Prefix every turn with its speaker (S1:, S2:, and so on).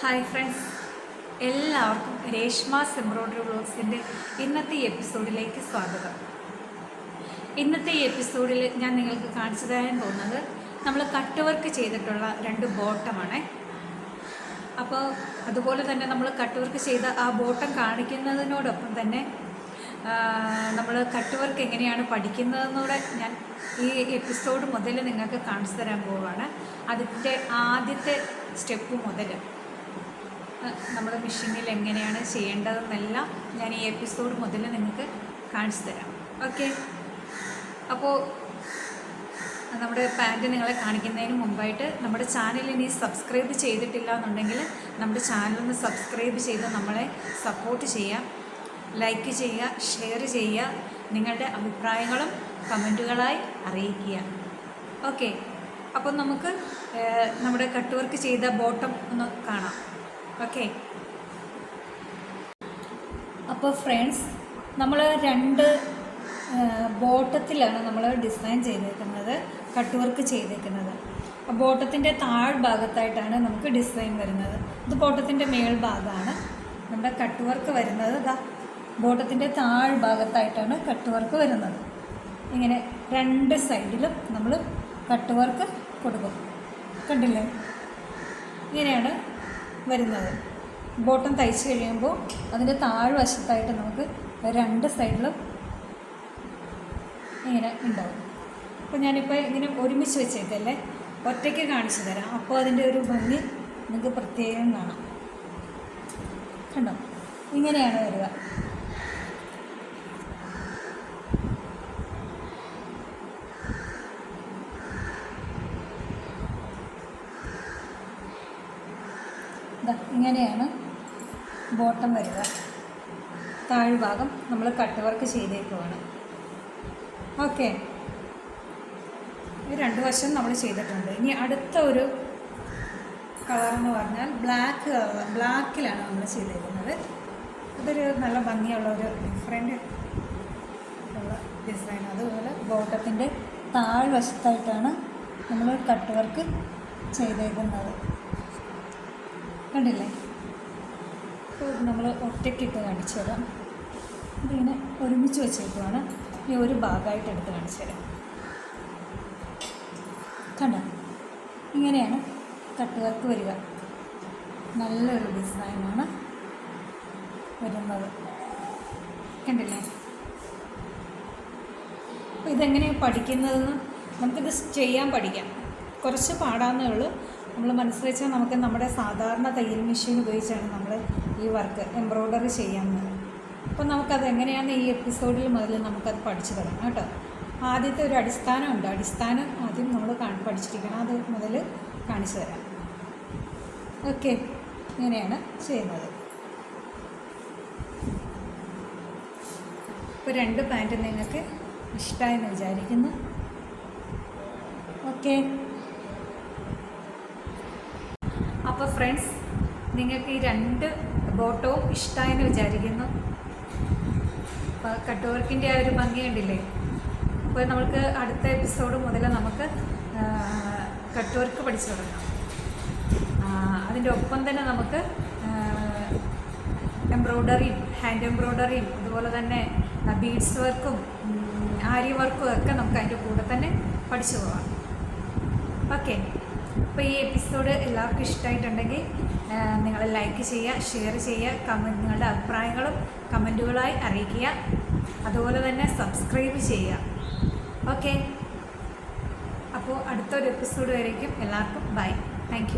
S1: Hi friends എല്ലാവർക്കും Reshma embroidery ബ്ലോഗ്സിന്റെ ഇന്നത്തെ എപ്പിസോഡിലേക്ക് സ്വാഗതം. ഇന്നത്തെ എപ്പിസോഡിൽ ഞാൻ നിങ്ങൾക്ക് കാണിച്ചു തരാൻ പോകുന്നത് നമ്മൾ കട്ട് വർക്ക് ചെയ്തിട്ടുള്ള രണ്ട് ബോട്ടമാണ്. അപ്പോൾ അതുപോലെ തന്നെ നമ്മൾ കട്ട് വർക്ക് ചെയ്ത ആ ബോട്ടം കാണിക്കുന്നതിനോടൊപ്പം തന്നെ നമ്മൾ കട്ട് വർക്ക് എങ്ങനെയാണ് പഠിക്കുന്നതെന്നൂടെ ഞാൻ ഈ എപ്പിസോഡ് മുതൽ നിങ്ങൾക്ക് കാണിച്ചു തരാൻ പോവുകയാണ് അതിന്റെ ആദ്യത്തെ സ്റ്റെപ്പ് മുതൽ നമ്മുടെ മിഷീനിൽ എങ്ങനെയാണ് ചെയ്യേണ്ടതെന്നെല്ലാം ഞാൻ ഈ എപ്പിസോഡ് മുതൽ നിങ്ങൾക്ക് കാണിച്ചു തരാം. ഓക്കെ അപ്പോൾ നമ്മുടെ പാന്റ് നിങ്ങളെ കാണിക്കുന്നതിന് മുമ്പായിട്ട് നമ്മുടെ ചാനൽ ഇനി സബ്സ്ക്രൈബ് ചെയ്തിട്ടില്ല എന്നുണ്ടെങ്കിൽ നമ്മുടെ ചാനൽ ഒന്ന് സബ്സ്ക്രൈബ് ചെയ്ത് നമ്മളെ സപ്പോർട്ട് ചെയ്യാം ലൈക്ക് ചെയ്യുക ഷെയർ ചെയ്യുക നിങ്ങളുടെ അഭിപ്രായങ്ങളും കമന്റുകളായി അറിയിക്കുക. ഓക്കെ അപ്പം നമുക്ക് നമ്മുടെ കട്ട് വർക്ക് ചെയ്ത ബോട്ടം ഒന്ന് കാണാം. ഓക്കെ അപ്പോൾ ഫ്രണ്ട്സ് നമ്മൾ രണ്ട് ബോട്ടത്തിലാണ് നമ്മൾ ഡിസൈൻ ചെയ്തേക്കുന്നത് കട്ട് വർക്ക് ചെയ്തേക്കുന്നത്. ബോട്ടത്തിന്റെ താഴ്ഭാഗത്തായിട്ടാണ് നമുക്ക് ഡിസൈൻ വരുന്നത്. ഇത് ബോട്ടത്തിന്റെ മേൽഭാഗമാണ് നമ്മുടെ കട്ട് വർക്ക് വരുന്നത് ഇതാ ബോട്ടത്തിന്റെ താഴ്ഭാഗത്തായിട്ടാണ് കട്ട് വർക്ക് വരുന്നത്. ഇങ്ങനെ രണ്ട് സൈഡിലും നമ്മൾ കട്ട് വർക്ക് കൊടുക്കും. കണ്ടില്ലേ? ഇങ്ങനെയാണ് വരുന്നത്. ബോട്ടം തയ്ച്ച് കഴിയുമ്പോൾ അതിന്റെ താഴ്വശത്തായിട്ട് നമുക്ക് രണ്ട് സൈഡിലും ഇങ്ങനെ ഉണ്ടാവും. അപ്പോൾ ഞാനിപ്പോൾ ഇങ്ങനെ ഒരുമിച്ച് വെച്ചേക്കല്ലേ? ഒറ്റയ്ക്ക് കാണിച്ചു തരാം. അപ്പോൾ അതിന്റെ ഒരു ഭംഗി നിങ്ങൾക്ക് പ്രത്യേകം കാണാം. കണ്ടോ? ഇങ്ങനെയാണ് വരിക. ഇങ്ങനെയാണ് ബോട്ടം വരിക. താഴ്ഭാഗം നമ്മൾ കട്ട് വർക്ക് ചെയ്തേക്കുവാണ്. ഓക്കെ. ഇത് രണ്ട് വശം നമ്മൾ ചെയ്തിട്ടുണ്ട്. ഇനി അടുത്ത ഒരു കളർ എന്ന് പറഞ്ഞാൽ ബ്ലാക്ക് കളർ ബ്ലാക്കിലാണ് നമ്മൾ ചെയ്തേക്കുന്നത്. അതൊരു നല്ല ഭംഗിയുള്ള ഒരു ഡിഫറെന്റ് ഉള്ള ഡിസൈൻ അതുപോലെ ബോട്ടത്തിന്റെ താഴ്വശത്തായിട്ടാണ് നമ്മൾ കട്ട് വർക്ക് ചെയ്തേക്കുന്നത്. കണ്ടില്ലേ? നമ്മൾ ഒറ്റയ്ക്കിട്ട് കാണിച്ചു തരാം. ഇതിങ്ങനെ ഒരുമിച്ച് വെച്ചേക്കുവാണ്. ഈ ഒരു ഭാഗമായിട്ട് എടുത്ത് കാണിച്ചു തരാം. കണ്ടോ? ഇങ്ങനെയാണ് കട്ടുകാർക്ക് വരിക. നല്ലൊരു ഡിസൈനാണ് വരുന്നത്. കണ്ടില്ലേ? അപ്പോൾ ഇതെങ്ങനെയാണ് പഠിക്കുന്നതെന്ന് നമുക്കിത് ചെയ്യാൻ പഠിക്കാം. കുറച്ച് പാടാന്നേ ഉള്ളൂ. നമ്മൾ മനസ്സിൽ വെച്ചാൽ നമുക്ക് നമ്മുടെ സാധാരണ തയ്യൽ മെഷീൻ ഉപയോഗിച്ചാണ് നമ്മൾ ഈ വർക്ക് എംബ്രോയ്ഡറി ചെയ്യാവുന്നത്. അപ്പോൾ നമുക്കത് എങ്ങനെയാണ് ഈ എപ്പിസോഡിൽ മുതൽ നമുക്കത് പഠിച്ചു തുടങ്ങാം കേട്ടോ. ആദ്യത്തെ ഒരു അടിസ്ഥാനമുണ്ട് അടിസ്ഥാനം ആദ്യം നമ്മൾ കാണി പഠിച്ചിരിക്കണം. അത് മുതൽ കാണിച്ചു തരാം. ഓക്കെ. ഇങ്ങനെയാണ് ചെയ്യുന്നത്. ഇപ്പോൾ രണ്ട് പാന്റ് നിങ്ങൾക്ക് ഇഷ്ടമായെന്ന് വിചാരിക്കുന്നു. ഓക്കെ. അപ്പോൾ ഫ്രണ്ട്സ് നിങ്ങൾക്ക് ഈ രണ്ട് ബോട്ടവും ഇഷ്ടമായെന്ന് വിചാരിക്കുന്നു. അപ്പോൾ കട്ട് വർക്കിന്റെ ആ ഒരു ഭംഗി കണ്ടില്ലേ? അപ്പോൾ നമുക്ക് അടുത്ത എപ്പിസോഡ് മുതൽ നമുക്ക് കട്ട് വർക്ക് പഠിച്ചു തുടങ്ങാം. അതിന്റെ ഒപ്പം തന്നെ നമുക്ക് എംബ്രോയ്ഡറിയും ഹാൻഡ് എംബ്രോയ്ഡറിയും അതുപോലെ തന്നെ ബീഡ്സ് വർക്കും ആരി വർക്കും ഒക്കെ നമുക്ക് അതിന്റെ കൂടെ തന്നെ പഠിച്ചു പോകാം ഓക്കെ അപ്പോൾ ഈ എപ്പിസോഡ് എല്ലാവർക്കും ഇഷ്ടമായിട്ടുണ്ടെങ്കിൽ നിങ്ങൾ ലൈക്ക് ചെയ്യുക ഷെയർ ചെയ്യുക കമന്റ് നിങ്ങളുടെ അഭിപ്രായങ്ങളും കമന്റുകളായി അറിയിക്കുക. അതുപോലെ തന്നെ സബ്സ്ക്രൈബ് ചെയ്യുക. ഓക്കെ അപ്പോൾ അടുത്തൊരു എപ്പിസോഡ് വരേക്കും എല്ലാവർക്കും. Bye thank